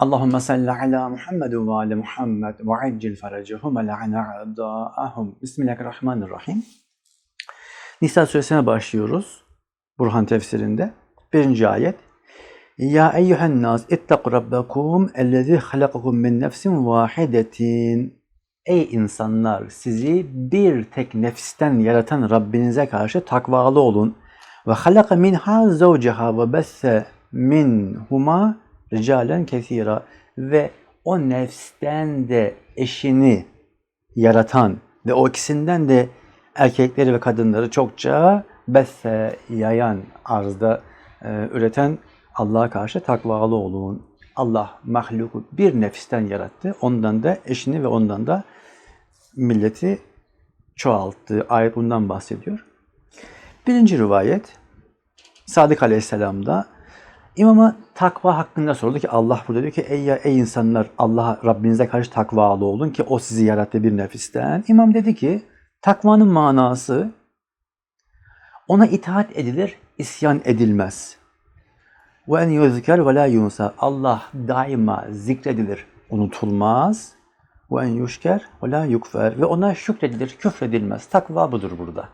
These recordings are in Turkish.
Allahümme salli ala Muhammed ve ala Muhammed ve accil feracehum ve la'ana a'da'ahum. Bismillahirrahmanirrahim. Nisa suresine başlıyoruz. Burhan tefsirinde. Birinci ayet. Ya eyyühen nas ittaqu rabbakum ellezî halakakum min nefsin vahidetin. Ey insanlar sizi bir tek nefisten yaratan Rabbinize karşı takvalı olun. Ve halaka minha zavceha ve besse minhuma ricalen kesira ve o nefsten de eşini yaratan ve o ikisinden de erkekleri ve kadınları çokça besse yayan arzda e, üreten Allah'a karşı takvalı olun. Allah mahluku bir nefisten yarattı. Ondan da eşini ve ondan da milleti çoğalttı. Ayet bundan bahsediyor. Birinci rivayet Sadık Aleyhisselam'da İmama takva hakkında soruldu ki Allah burada diyor ki ey, ya, ey insanlar Allah'a Rabbinize karşı takvalı olun ki o sizi yarattı bir nefisten. İmam dedi ki takvanın manası ona itaat edilir, isyan edilmez. Ve en yuzker ve la yunsa. Allah daima zikredilir, unutulmaz. Ve en yuşker ve la yukfer. Ve ona şükredilir, küfredilmez. Takva budur burada.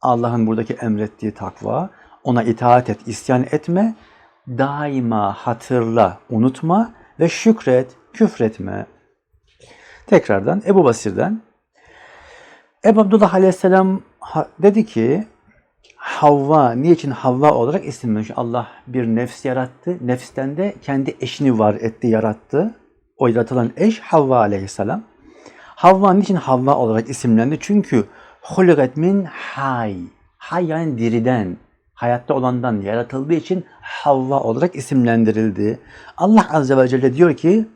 Allah'ın buradaki emrettiği takva, ona itaat et, isyan etme, daima hatırla, unutma ve şükret, küfretme. Tekrardan Ebu Basir'den Ebu Abdullah Aleyhisselam dedi ki Havva, niçin Havva olarak isimlenmiş? Allah bir nefs yarattı. Nefsten de kendi eşini var etti, yarattı. O yaratılan eş Havva Aleyhisselam. Havva niçin Havva olarak isimlendi? Çünkü huligat min hay. Hay yani diriden, hayatta olandan yaratıldığı için Havva olarak isimlendirildi. Allah Azze ve Celle diyor ki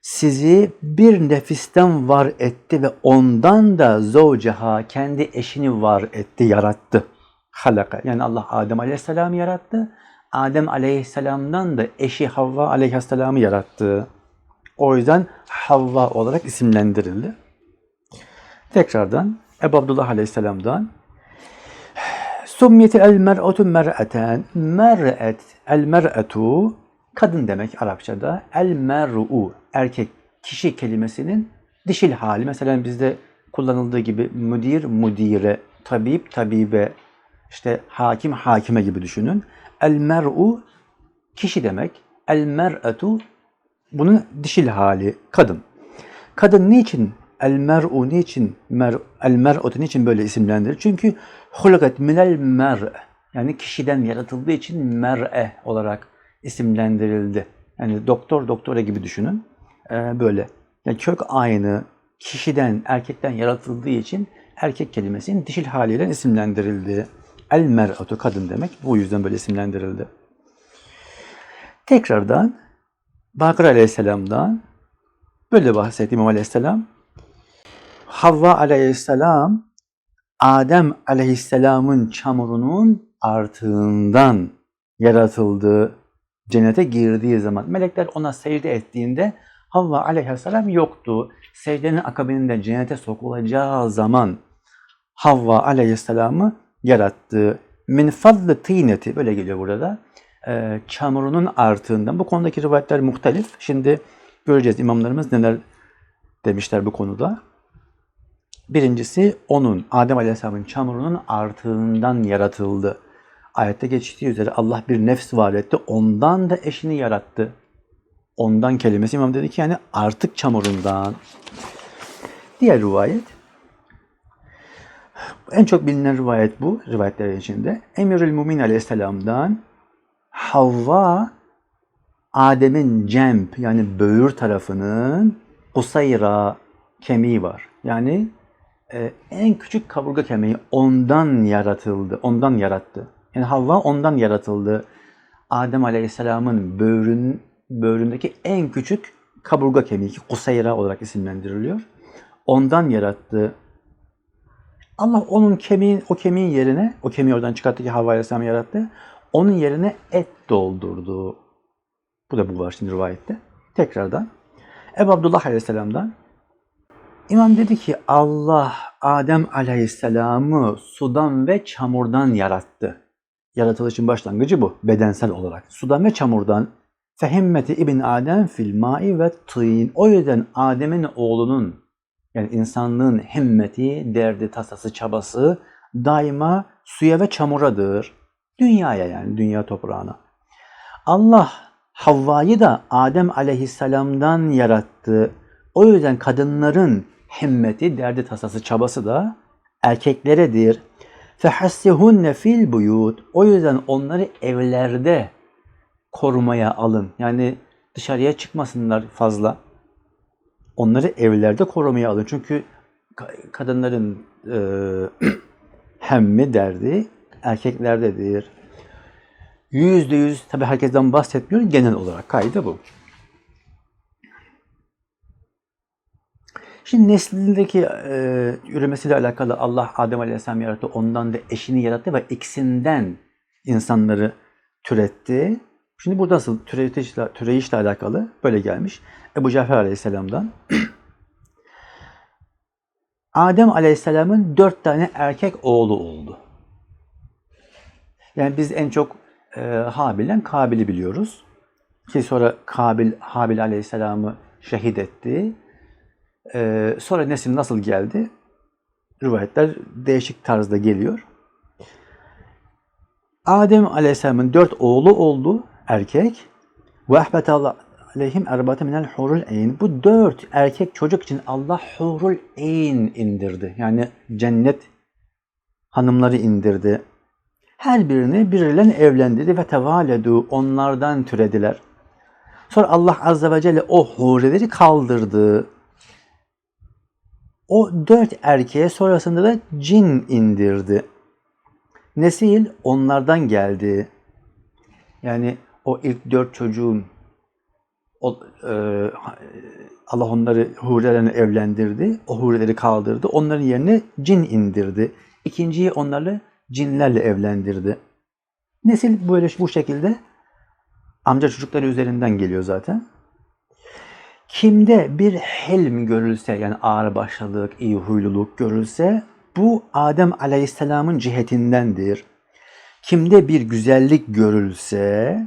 sizi bir nefisten var etti ve ondan da zevceha kendi eşini var etti, yarattı. Halaka. Yani Allah Adem Aleyhisselam'ı yarattı. Adem Aleyhisselam'dan da eşi Havva Aleyhisselam'ı yarattı. O yüzden Havva olarak isimlendirildi. Tekrardan Ebu Abdullah Aleyhisselam'dan Summiyeti el mer'atu mer'eten. Mer'et, el mer'etu kadın demek Arapçada. El mer'u erkek kişi kelimesinin dişil hali. Mesela bizde kullanıldığı gibi müdir, mudire, tabip, tabibe, işte hakim, hakime gibi düşünün. El mer'u kişi demek. El mer'etu bunun dişil hali, kadın. Kadın niçin El mer'u niçin mer el mer'u niçin böyle isimlendirilir? Çünkü hulukat minel mer yani kişiden yaratıldığı için mer'e olarak isimlendirildi. Yani doktor doktora gibi düşünün. Ee, böyle. Yani kök aynı kişiden, erkekten yaratıldığı için erkek kelimesinin dişil haliyle isimlendirildi. El mer'atu kadın demek. Bu yüzden böyle isimlendirildi. Tekrardan Bakır Aleyhisselam'dan böyle bahsetti İmam Aleyhisselam. Havva aleyhisselam Adem aleyhisselamın çamurunun artığından yaratıldığı cennete girdiği zaman melekler ona secde ettiğinde Havva aleyhisselam yoktu. Secdenin akabininde cennete sokulacağı zaman Havva aleyhisselamı yarattı. Min fadlı tîneti böyle geliyor burada e, çamurunun artığından. Bu konudaki rivayetler muhtelif. Şimdi göreceğiz imamlarımız neler demişler bu konuda. Birincisi onun, Adem Aleyhisselam'ın çamurunun artığından yaratıldı. Ayette geçtiği üzere Allah bir nefs var etti, ondan da eşini yarattı. Ondan kelimesi İmam dedi ki yani artık çamurundan. Diğer rivayet, en çok bilinen rivayet bu, rivayetler içinde. Emirül Mumin Aleyhisselam'dan Havva, Adem'in cemp yani böğür tarafının Kusayra kemiği var. Yani e, en küçük kaburga kemiği ondan yaratıldı, ondan yarattı. Yani Havva ondan yaratıldı. Adem Aleyhisselam'ın böğrün, böğründeki en küçük kaburga kemiği, Kusayra olarak isimlendiriliyor. Ondan yarattı. Allah onun kemiğin, o kemiğin yerine, o kemiği oradan çıkarttı ki Havva Aleyhisselam yarattı. Onun yerine et doldurdu. Bu da bu var şimdi rivayette. Tekrardan. Ebu Abdullah Aleyhisselam'dan İmam dedi ki Allah Adem Aleyhisselam'ı sudan ve çamurdan yarattı. Yaratılışın başlangıcı bu bedensel olarak. Sudan ve çamurdan Fehimmeti ibn Adem fil ma'i ve tîn. O yüzden Adem'in oğlunun yani insanlığın himmeti, derdi, tasası, çabası daima suya ve çamuradır. Dünyaya yani dünya toprağına. Allah Havva'yı da Adem aleyhisselamdan yarattı. O yüzden kadınların himmeti, derdi, tasası, çabası da erkekleredir. Fehassihunne fil buyut. O yüzden onları evlerde korumaya alın. Yani dışarıya çıkmasınlar fazla. Onları evlerde korumaya alın. Çünkü ka- kadınların e, hemmi derdi erkeklerdedir. Yüzde yüz tabi herkesten bahsetmiyorum. Genel olarak kaydı bu. Şimdi neslindeki e, üremesiyle alakalı Allah Adem Aleyhisselam yarattı. Ondan da eşini yarattı ve ikisinden insanları türetti. Şimdi burada nasıl türeyişle, türeyişle alakalı böyle gelmiş. Ebu Cafer Aleyhisselam'dan. Adem Aleyhisselam'ın dört tane erkek oğlu oldu. Yani biz en çok e, Habil'den Kabil'i biliyoruz. Ki sonra Kabil, Habil Aleyhisselam'ı şehit etti. E, sonra nesil nasıl geldi? Rivayetler değişik tarzda geliyor. Adem Aleyhisselam'ın dört oğlu oldu, erkek. Ve ahbetallah aleyhim erbate minel hurul eyn. Bu dört erkek çocuk için Allah hurul eyn indirdi. Yani cennet hanımları indirdi. Her birini birileriyle evlendirdi ve tevaledu onlardan türediler. Sonra Allah Azze ve Celle o hureleri kaldırdı. O dört erkeğe sonrasında da cin indirdi. Nesil onlardan geldi. Yani o ilk dört çocuğun o, e, Allah onları hurilerine evlendirdi. O hurileri kaldırdı. Onların yerine cin indirdi. İkinciyi onlarla cinlerle evlendirdi. Nesil böyle bu şekilde amca çocukları üzerinden geliyor zaten. Kimde bir helm görülse yani ağır başlılık, iyi huyluluk görülse bu Adem Aleyhisselam'ın cihetindendir. Kimde bir güzellik görülse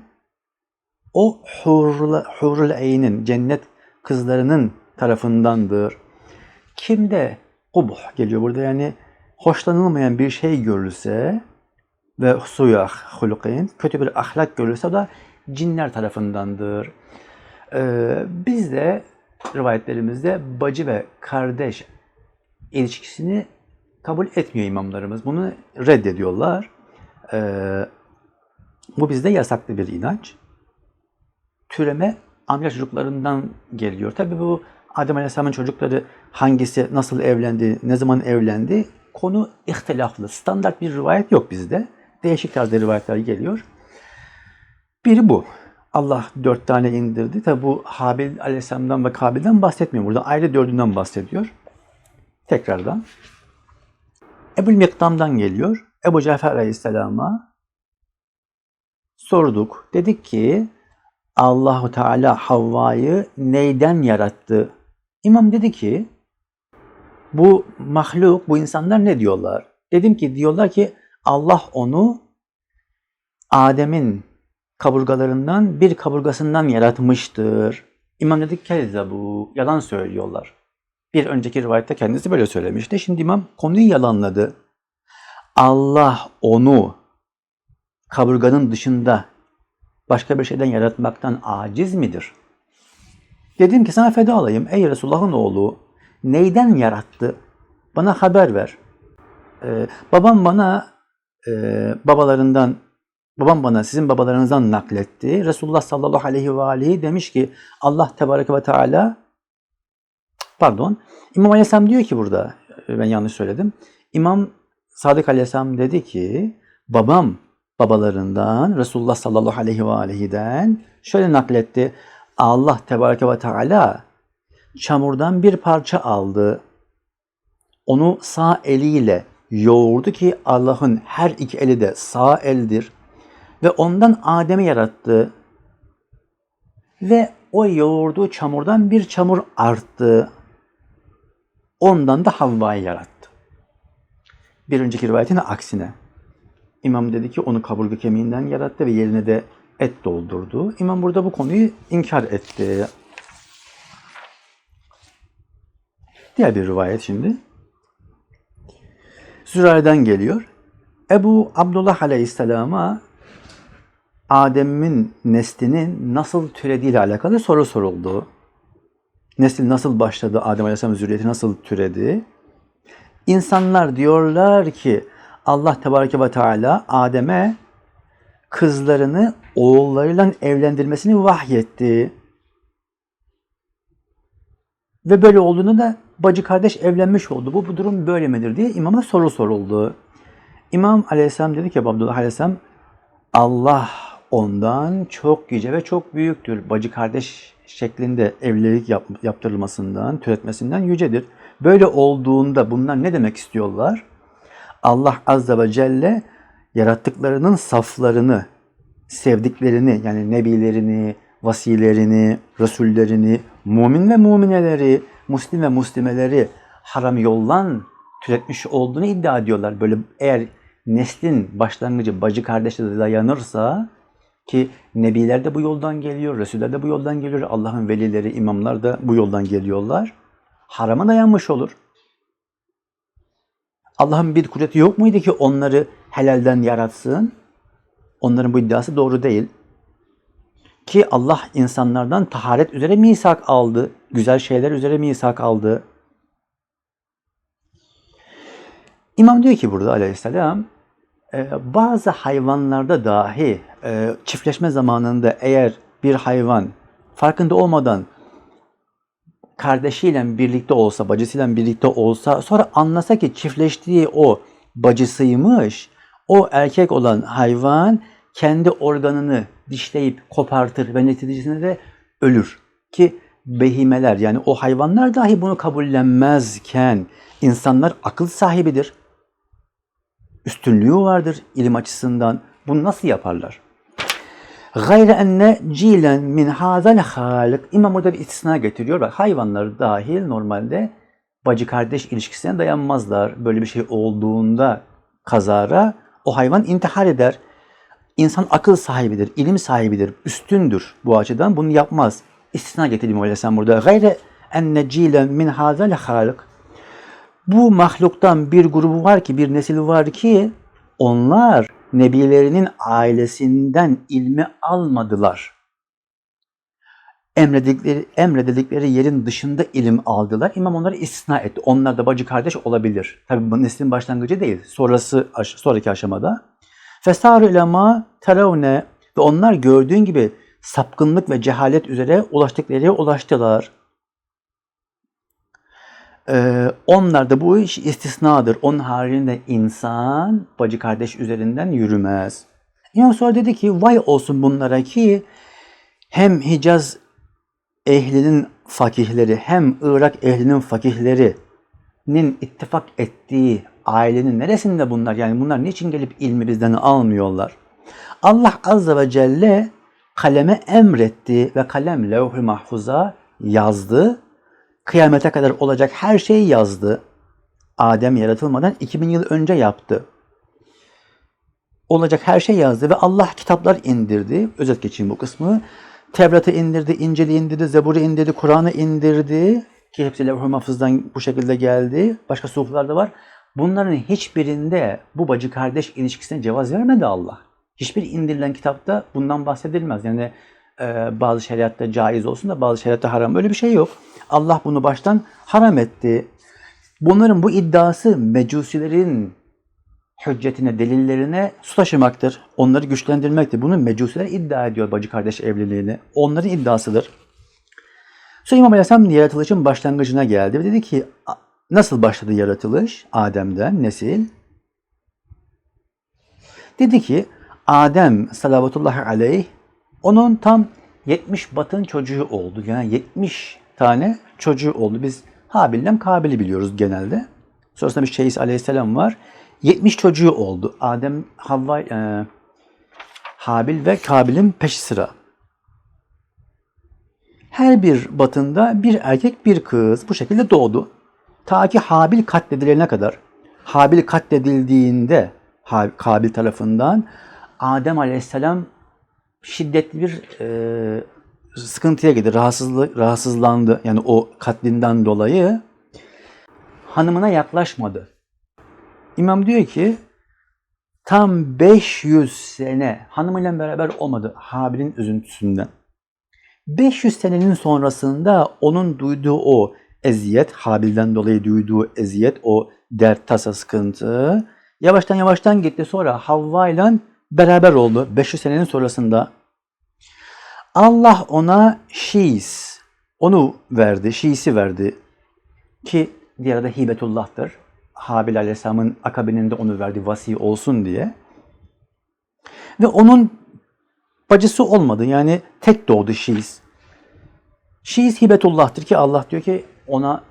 o hurul, hurul eynin, cennet kızlarının tarafındandır. Kimde kubuh geliyor burada yani hoşlanılmayan bir şey görülse ve suyah hulukin, kötü bir ahlak görülse o da cinler tarafındandır. Ee, biz de rivayetlerimizde bacı ve kardeş ilişkisini kabul etmiyor imamlarımız. Bunu reddediyorlar. Ee, bu bizde yasaklı bir inanç. Türeme amca çocuklarından geliyor. Tabi bu Adem Aleyhisselam'ın çocukları hangisi nasıl evlendi, ne zaman evlendi konu ihtilaflı. Standart bir rivayet yok bizde. Değişik tarzda rivayetler geliyor. Biri bu. Allah dört tane indirdi. Tabi bu Habil Aleyhisselam'dan ve Kabil'den bahsetmiyor. Burada ayrı dördünden bahsediyor. Tekrardan. Ebul Miktam'dan geliyor. Ebu Cafer Aleyhisselam'a sorduk. Dedik ki Allahu Teala Havva'yı neyden yarattı? İmam dedi ki bu mahluk, bu insanlar ne diyorlar? Dedim ki diyorlar ki Allah onu Adem'in kaburgalarından bir kaburgasından yaratmıştır. İmam dedi ki bu yalan söylüyorlar. Bir önceki rivayette kendisi böyle söylemişti. Şimdi imam konuyu yalanladı. Allah onu kaburganın dışında başka bir şeyden yaratmaktan aciz midir? Dedim ki sana feda alayım. Ey Resulullah'ın oğlu neyden yarattı? Bana haber ver. Ee, babam bana e, babalarından babam bana sizin babalarınızdan nakletti. Resulullah sallallahu aleyhi ve aleyhi demiş ki Allah tebareke ve teala pardon İmam Aleyhisselam diyor ki burada ben yanlış söyledim. İmam Sadık Aleyhisselam dedi ki babam babalarından Resulullah sallallahu aleyhi ve aleyhiden şöyle nakletti. Allah tebareke ve teala çamurdan bir parça aldı. Onu sağ eliyle yoğurdu ki Allah'ın her iki eli de sağ eldir. Ve ondan Adem'i yarattı. Ve o yoğurduğu çamurdan bir çamur arttı. Ondan da Havva'yı yarattı. Bir önceki rivayetin aksine. İmam dedi ki onu kaburga kemiğinden yarattı ve yerine de et doldurdu. İmam burada bu konuyu inkar etti. Diğer bir rivayet şimdi. Zürar'dan geliyor. Ebu Abdullah Aleyhisselam'a Adem'in neslinin nasıl türediğiyle alakalı soru soruldu. Nesil nasıl başladı? Adem Aleyhisselam zürriyeti nasıl türedi? İnsanlar diyorlar ki Allah Tebareke ve Teala Adem'e kızlarını oğullarıyla evlendirmesini vahyetti. Ve böyle olduğunu da bacı kardeş evlenmiş oldu. Bu, bu durum böyle midir diye imama soru soruldu. İmam Aleyhisselam dedi ki Abdullah Aleyhisselam Allah ondan çok yüce ve çok büyüktür. Bacı kardeş şeklinde evlilik yap, yaptırılmasından, türetmesinden yücedir. Böyle olduğunda bunlar ne demek istiyorlar? Allah Azze ve Celle yarattıklarının saflarını, sevdiklerini yani nebilerini, vasilerini, rasullerini, mumin ve mumineleri, muslim ve muslimeleri haram yollan türetmiş olduğunu iddia ediyorlar. Böyle eğer neslin başlangıcı bacı kardeşe de dayanırsa ki nebiler de bu yoldan geliyor, resuller de bu yoldan geliyor, Allah'ın velileri, imamlar da bu yoldan geliyorlar. Harama dayanmış olur. Allah'ın bir kudreti yok muydu ki onları helalden yaratsın? Onların bu iddiası doğru değil. Ki Allah insanlardan taharet üzere misak aldı. Güzel şeyler üzere misak aldı. İmam diyor ki burada aleyhisselam bazı hayvanlarda dahi e, çiftleşme zamanında eğer bir hayvan farkında olmadan kardeşiyle birlikte olsa, bacısıyla birlikte olsa sonra anlasa ki çiftleştiği o bacısıymış, o erkek olan hayvan kendi organını dişleyip kopartır ve neticesinde de ölür. Ki behimeler yani o hayvanlar dahi bunu kabullenmezken insanlar akıl sahibidir. Üstünlüğü vardır ilim açısından. Bunu nasıl yaparlar? Gayre enne cilen min hazal halik. İmam burada bir istisna getiriyor. Bak hayvanlar dahil normalde bacı kardeş ilişkisine dayanmazlar. Böyle bir şey olduğunda kazara o hayvan intihar eder. İnsan akıl sahibidir, ilim sahibidir, üstündür bu açıdan. Bunu yapmaz. İstisna getireyim öyle sen burada. Gayre enne cilen min hazal halik. Bu mahluktan bir grubu var ki, bir nesil var ki onlar nebilerinin ailesinden ilmi almadılar. Emredikleri, emredildikleri yerin dışında ilim aldılar. İmam onları istisna etti. Onlar da bacı kardeş olabilir. Tabi bu neslin başlangıcı değil. Sonrası, sonraki aşamada. Fesar ulema teravne ve onlar gördüğün gibi sapkınlık ve cehalet üzere ulaştıkları ulaştılar. Ee, onlar da bu iş istisnadır. Onun haricinde insan bacı kardeş üzerinden yürümez. İmam sonra dedi ki vay olsun bunlara ki hem Hicaz ehlinin fakihleri hem Irak ehlinin fakihlerinin ittifak ettiği ailenin neresinde bunlar? Yani bunlar niçin gelip ilmi bizden almıyorlar? Allah Azze ve Celle kaleme emretti ve kalem levh-i mahfuza yazdı kıyamete kadar olacak her şeyi yazdı. Adem yaratılmadan 2000 yıl önce yaptı. Olacak her şey yazdı ve Allah kitaplar indirdi. Özet geçeyim bu kısmı. Tevrat'ı indirdi, İncil'i indirdi, Zebur'u indirdi, Kur'an'ı indirdi. Ki hepsi levh-i mahfuzdan bu şekilde geldi. Başka suhuflar da var. Bunların hiçbirinde bu bacı kardeş ilişkisine cevaz vermedi Allah. Hiçbir indirilen kitapta bundan bahsedilmez. Yani e, bazı şeriatta caiz olsun da bazı şeriatta haram. Öyle bir şey yok. Allah bunu baştan haram etti. Bunların bu iddiası mecusilerin hüccetine, delillerine su taşımaktır. Onları güçlendirmektir. Bunu mecusiler iddia ediyor bacı kardeş evliliğini. Onların iddiasıdır. Sonra İmam Aleyhisselam yaratılışın başlangıcına geldi ve dedi ki nasıl başladı yaratılış Adem'den nesil? Dedi ki Adem salavatullahi aleyh onun tam 70 batın çocuğu oldu. Yani 70 tane çocuğu oldu. Biz Habil'le Kabil'i biliyoruz genelde. Sonrasında bir Şeyhis Aleyhisselam var. 70 çocuğu oldu. Adem, Havva, e, Habil ve Kabil'in peşi sıra. Her bir batında bir erkek bir kız bu şekilde doğdu. Ta ki Habil katledilene kadar. Habil katledildiğinde Kabil tarafından Adem Aleyhisselam şiddetli bir e, sıkıntıya girdi. Rahatsızlık, rahatsızlandı. Yani o katlinden dolayı hanımına yaklaşmadı. İmam diyor ki tam 500 sene hanımıyla beraber olmadı Habil'in üzüntüsünden. 500 senenin sonrasında onun duyduğu o eziyet, Habil'den dolayı duyduğu eziyet, o dert, tasa, sıkıntı yavaştan yavaştan gitti. Sonra Havva ile beraber oldu 500 senenin sonrasında. Allah ona şiis, onu verdi, şiisi verdi. Ki diğer adı Hibetullah'tır. Habil Aleyhisselam'ın akabininde onu verdi vasi olsun diye. Ve onun bacısı olmadı. Yani tek doğdu Şiis. Şiis Hibetullah'tır ki Allah diyor ki ona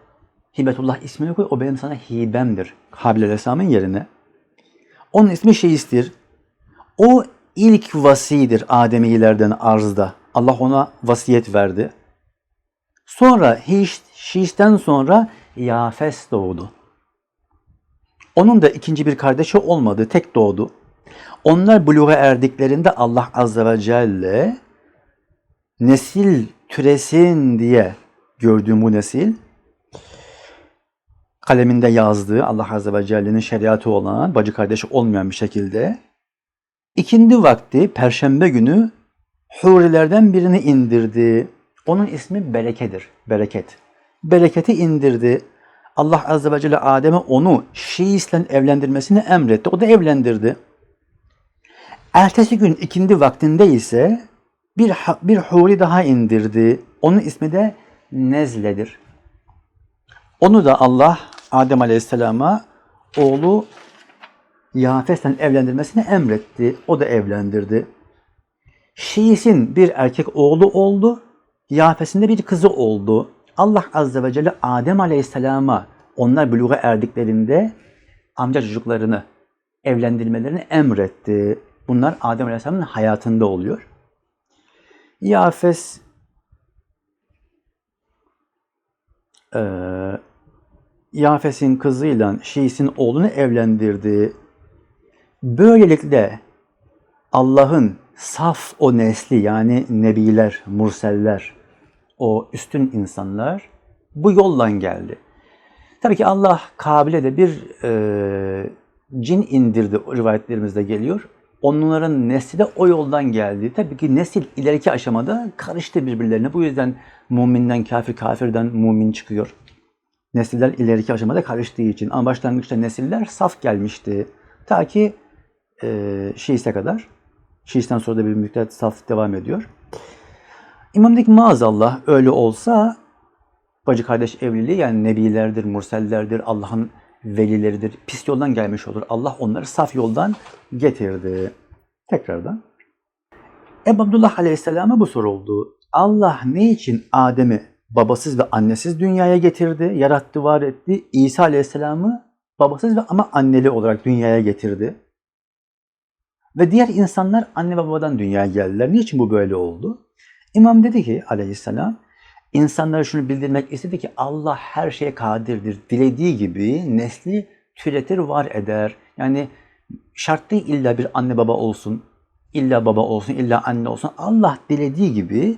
Hibetullah ismini koy. O benim sana hibemdir. Habil Aleyhisselam'ın yerine. Onun ismi Şiis'tir. O ilk vasidir Ademilerden arzda. Allah ona vasiyet verdi. Sonra Hiş, Şiis'ten sonra Yafes doğdu. Onun da ikinci bir kardeşi olmadı, tek doğdu. Onlar buluğa erdiklerinde Allah Azze ve Celle nesil türesin diye gördüğüm bu nesil kaleminde yazdığı Allah Azze ve Celle'nin şeriatı olan bacı kardeşi olmayan bir şekilde ikindi vakti Perşembe günü hurilerden birini indirdi. Onun ismi Bereke'dir. Bereket. Bereketi indirdi. Allah Azze ve Celle Adem'e onu Şiis'le evlendirmesini emretti. O da evlendirdi. Ertesi gün ikindi vaktinde ise bir, bir huri daha indirdi. Onun ismi de Nezle'dir. Onu da Allah Adem Aleyhisselam'a oğlu Yafes'le evlendirmesini emretti. O da evlendirdi. Şiis'in bir erkek oğlu oldu. Yafes'in de bir kızı oldu. Allah Azze ve Celle Adem Aleyhisselam'a onlar buluğa erdiklerinde amca çocuklarını evlendirmelerini emretti. Bunlar Adem Aleyhisselam'ın hayatında oluyor. Yafes e, Yafes'in kızıyla Şiis'in oğlunu evlendirdi. Böylelikle Allah'ın saf o nesli yani nebiler, murseller, o üstün insanlar bu yoldan geldi. Tabii ki Allah Kabil'e de bir e, cin indirdi o rivayetlerimizde geliyor. Onların nesli de o yoldan geldi. Tabii ki nesil ileriki aşamada karıştı birbirlerine. Bu yüzden müminden kafir, kafirden mümin çıkıyor. Nesiller ileriki aşamada karıştığı için. Ama başlangıçta nesiller saf gelmişti. Ta ki e, Şiis'e kadar. Şiis'ten sonra da bir müddet saf devam ediyor. İmam dedi ki maazallah öyle olsa bacı kardeş evliliği yani nebilerdir, mursellerdir, Allah'ın velileridir. Pis yoldan gelmiş olur. Allah onları saf yoldan getirdi. Tekrardan. Ebu Abdullah Aleyhisselam'a bu soruldu. Allah ne için Adem'i babasız ve annesiz dünyaya getirdi, yarattı, var etti. İsa Aleyhisselam'ı babasız ve ama anneli olarak dünyaya getirdi. Ve diğer insanlar anne babadan dünyaya geldiler. Niçin bu böyle oldu? İmam dedi ki aleyhisselam, insanlara şunu bildirmek istedi ki Allah her şeye kadirdir. Dilediği gibi nesli türetir, var eder. Yani şart değil illa bir anne baba olsun, illa baba olsun, illa anne olsun. Allah dilediği gibi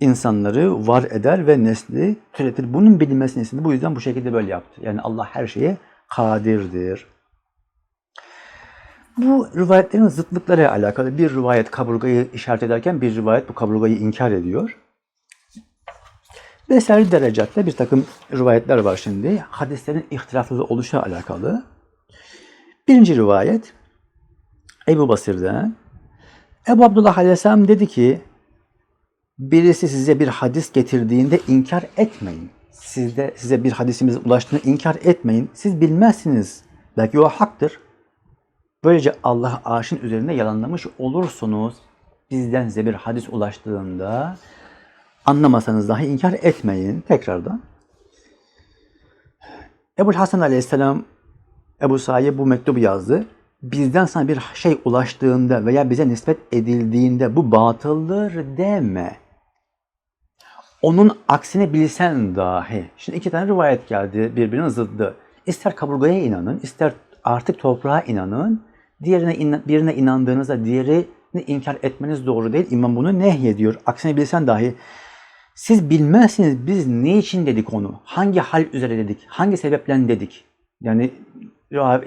insanları var eder ve nesli türetir. Bunun bilinmesini istedi. Bu yüzden bu şekilde böyle yaptı. Yani Allah her şeye kadirdir. Bu rivayetlerin zıtlıkları alakalı. Bir rivayet kaburgayı işaret ederken bir rivayet bu kaburgayı inkar ediyor. Vesaire derecatta bir takım rivayetler var şimdi. Hadislerin ihtilaflı oluşa alakalı. Birinci rivayet Ebu Basir'den. Ebu Abdullah Aleyhisselam dedi ki birisi size bir hadis getirdiğinde inkar etmeyin. Sizde size bir hadisimiz ulaştığını inkar etmeyin. Siz bilmezsiniz. Belki o haktır. Böylece Allah aşın üzerinde yalanlamış olursunuz. Bizden size bir hadis ulaştığında anlamasanız dahi inkar etmeyin. Tekrardan. Ebu Hasan Aleyhisselam Ebu Sa'ya bu mektubu yazdı. Bizden sana bir şey ulaştığında veya bize nispet edildiğinde bu batıldır deme. Onun aksine bilsen dahi. Şimdi iki tane rivayet geldi birbirinin zıddı. İster kaburgaya inanın, ister artık toprağa inanın. Diğerine birine inandığınızda diğeri inkar etmeniz doğru değil. İmam bunu nehyediyor. Aksine bilsen dahi siz bilmezsiniz biz ne için dedik onu? Hangi hal üzere dedik? Hangi sebeple dedik? Yani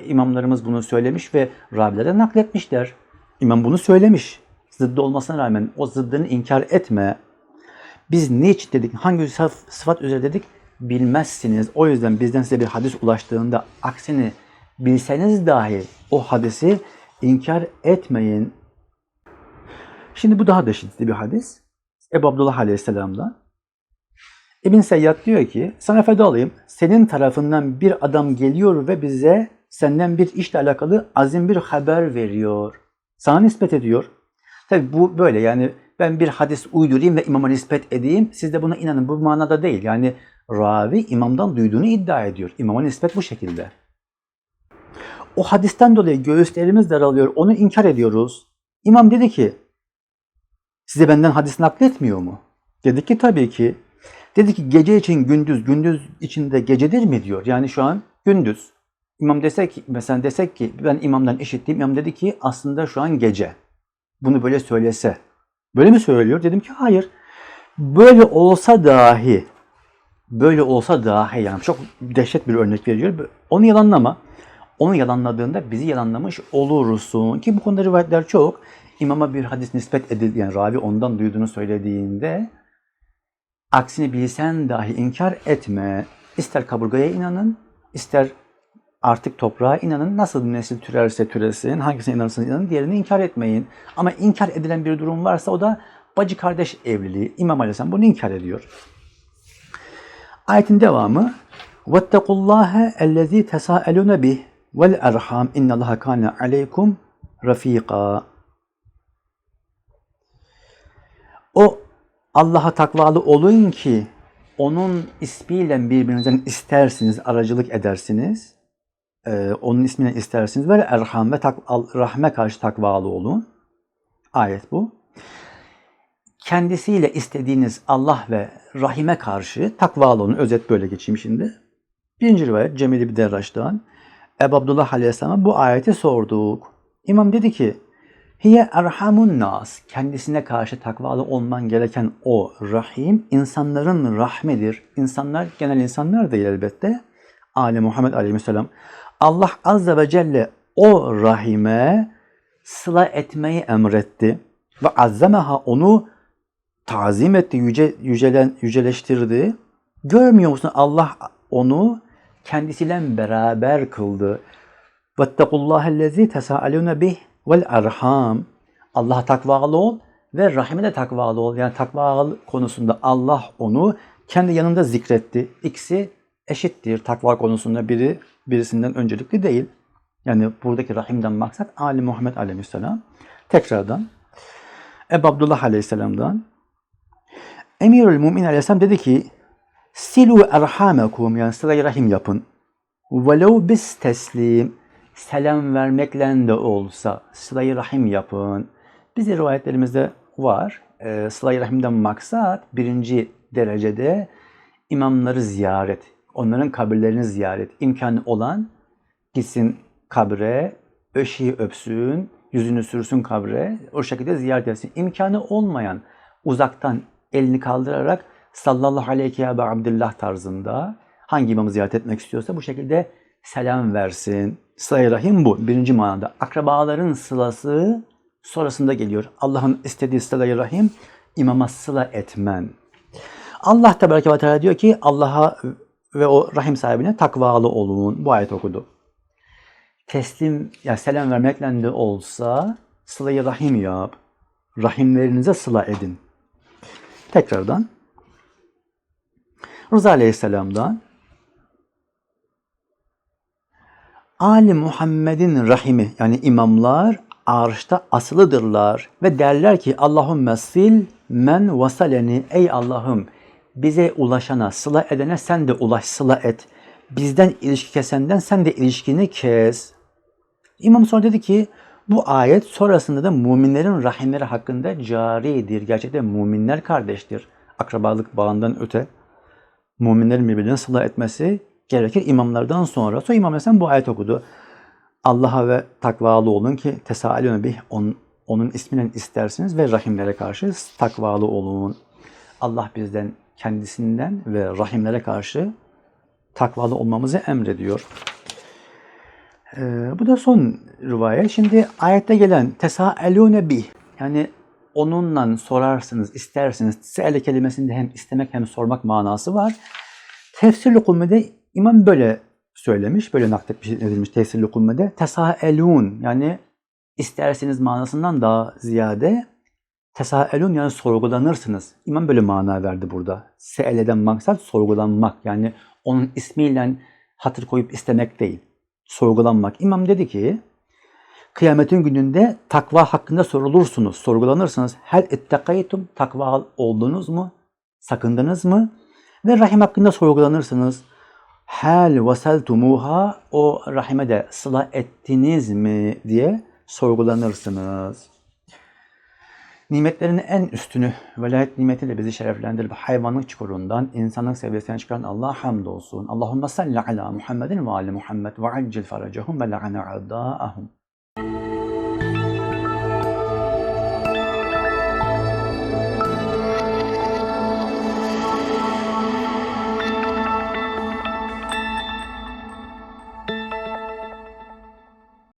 imamlarımız bunu söylemiş ve rabilere nakletmişler. İmam bunu söylemiş. Zıddı olmasına rağmen o zıddını inkar etme. Biz ne için dedik? Hangi sıf- sıfat üzere dedik? Bilmezsiniz. O yüzden bizden size bir hadis ulaştığında aksini bilseniz dahi o hadisi inkar etmeyin. Şimdi bu daha da şiddetli bir hadis. Ebu Abdullah Aleyhisselam'dan. İbn Seyyad diyor ki, sana feda olayım, senin tarafından bir adam geliyor ve bize senden bir işle alakalı azim bir haber veriyor. Sana nispet ediyor. Tabi bu böyle yani ben bir hadis uydurayım ve imama nispet edeyim. Siz de buna inanın. Bu manada değil. Yani ravi imamdan duyduğunu iddia ediyor. İmama nispet bu şekilde. O hadisten dolayı göğüslerimiz daralıyor. Onu inkar ediyoruz. İmam dedi ki size benden hadis nakletmiyor mu? Dedik ki tabii ki. Dedi ki gece için gündüz, gündüz içinde gecedir mi diyor. Yani şu an gündüz. İmam desek mesela desek ki ben imamdan işittiğim imam dedi ki aslında şu an gece. Bunu böyle söylese. Böyle mi söylüyor? Dedim ki hayır. Böyle olsa dahi böyle olsa dahi yani çok dehşet bir örnek veriyor. Onu yalanlama Onu yalanladığında bizi yalanlamış olursun. Ki bu konuda rivayetler çok. İmama bir hadis nispet edildi. Yani ravi ondan duyduğunu söylediğinde aksini bilsen dahi inkar etme. İster kaburgaya inanın, ister artık toprağa inanın. Nasıl bir nesil türerse türesin, hangisine inanırsanız inanın, diğerini inkar etmeyin. Ama inkar edilen bir durum varsa o da bacı kardeş evliliği. İmam Aleyhisselam bunu inkar ediyor. Ayetin devamı وَاتَّقُوا اللّٰهَ الَّذ۪ي تَسَاءَلُونَ بِهِ Vel erham innallaha kâne aleykum rafika. O Allah'a takvalı olun ki onun ismiyle birbirinizden istersiniz, aracılık edersiniz. Ee, onun ismini istersiniz. Böyle erham ve tak, rahme karşı takvalı olun. Ayet bu. Kendisiyle istediğiniz Allah ve rahime karşı takvalı olun. Özet böyle geçeyim şimdi. Birinci rivayet Cemil İbni Derraş'tan. Ebu Abdullah Aleyhisselam'a bu ayeti sorduk. İmam dedi ki, Hiye erhamun nas. Kendisine karşı takvalı olman gereken o rahim, insanların rahmedir. İnsanlar, genel insanlar değil elbette. Ali Muhammed Aleyhisselam. Allah Azze ve Celle o rahime sıla etmeyi emretti. Ve azzemeha onu tazim etti, yüce, yücelen, yüceleştirdi. Görmüyor musun Allah onu kendisiyle beraber kıldı. Vettequllâhellezî tesâelûne bih vel erham. Allah'a takvalı ol ve rahime de takvalı ol. Yani takva konusunda Allah onu kendi yanında zikretti. İkisi eşittir takva konusunda biri birisinden öncelikli değil. Yani buradaki rahimden maksat Ali Muhammed Aleyhisselam. Tekrardan Ebu Abdullah Aleyhisselam'dan Emirül Mümin Aleyhisselam dedi ki Silu erhamekum yani sıla rahim yapın. Velev bis teslim selam vermekle de olsa sıla rahim yapın. Bizim rivayetlerimizde var. E, sıla rahimden maksat birinci derecede imamları ziyaret, onların kabirlerini ziyaret imkanı olan gitsin kabre, öşiği öpsün, yüzünü sürsün kabre, o şekilde ziyaret etsin. İmkanı olmayan uzaktan elini kaldırarak sallallahu aleyhi ve abdillah tarzında hangi imamı ziyaret etmek istiyorsa bu şekilde selam versin. Sıla-i Rahim bu. Birinci manada. Akrabaların sılası sonrasında geliyor. Allah'ın istediği sıla-i Rahim imama sıla etmen. Allah Tebareke ve Teala diyor ki Allah'a ve o rahim sahibine takvalı olun. Bu ayet okudu. Teslim, ya selam vermekle de olsa sıla-i rahim yap. Rahimlerinize sıla edin. Tekrardan. Rıza Aleyhisselam'dan Ali Muhammed'in rahimi yani imamlar arşta asılıdırlar ve derler ki Allahümme sil men vasaleni ey Allah'ım bize ulaşana, sıla edene sen de ulaş, sıla et. Bizden ilişki kesenden sen de ilişkini kes. İmam sonra dedi ki bu ayet sonrasında da müminlerin rahimleri hakkında caridir. Gerçekten müminler kardeştir. Akrabalık bağından öte müminlerin birbirine sıla etmesi gerekir imamlardan sonra. Sonra İmam Hasan bu ayet okudu. Allah'a ve takvalı olun ki tesaelüne bih on, onun ismiyle istersiniz ve rahimlere karşı takvalı olun. Allah bizden kendisinden ve rahimlere karşı takvalı olmamızı emrediyor. Ee, bu da son rivayet. Şimdi ayette gelen tesaelune bih yani onunla sorarsınız, istersiniz. Se'ele kelimesinde hem istemek hem sormak manası var. Tefsir-i Kumme'de imam böyle söylemiş, böyle nakletmiş edilmiş tefsir-i Kumme'de. Tesaelun yani isterseniz manasından daha ziyade tesaelun yani sorgulanırsınız. İmam böyle mana verdi burada. Se'eleden maksat sorgulanmak yani onun ismiyle hatır koyup istemek değil. Sorgulanmak. İmam dedi ki kıyametin gününde takva hakkında sorulursunuz, sorgulanırsınız. Hel ettekaytum takva oldunuz mu? Sakındınız mı? Ve rahim hakkında sorgulanırsınız. Hel veseltumuha o rahime de sıla ettiniz mi diye sorgulanırsınız. Nimetlerin en üstünü velayet nimetiyle bizi şereflendirip hayvanlık çukurundan insanlık seviyesine çıkaran Allah'a hamdolsun. Allahümme salli ala Muhammedin ve ali Muhammed ve accil faracahum ve la'ana a'da'ahum. you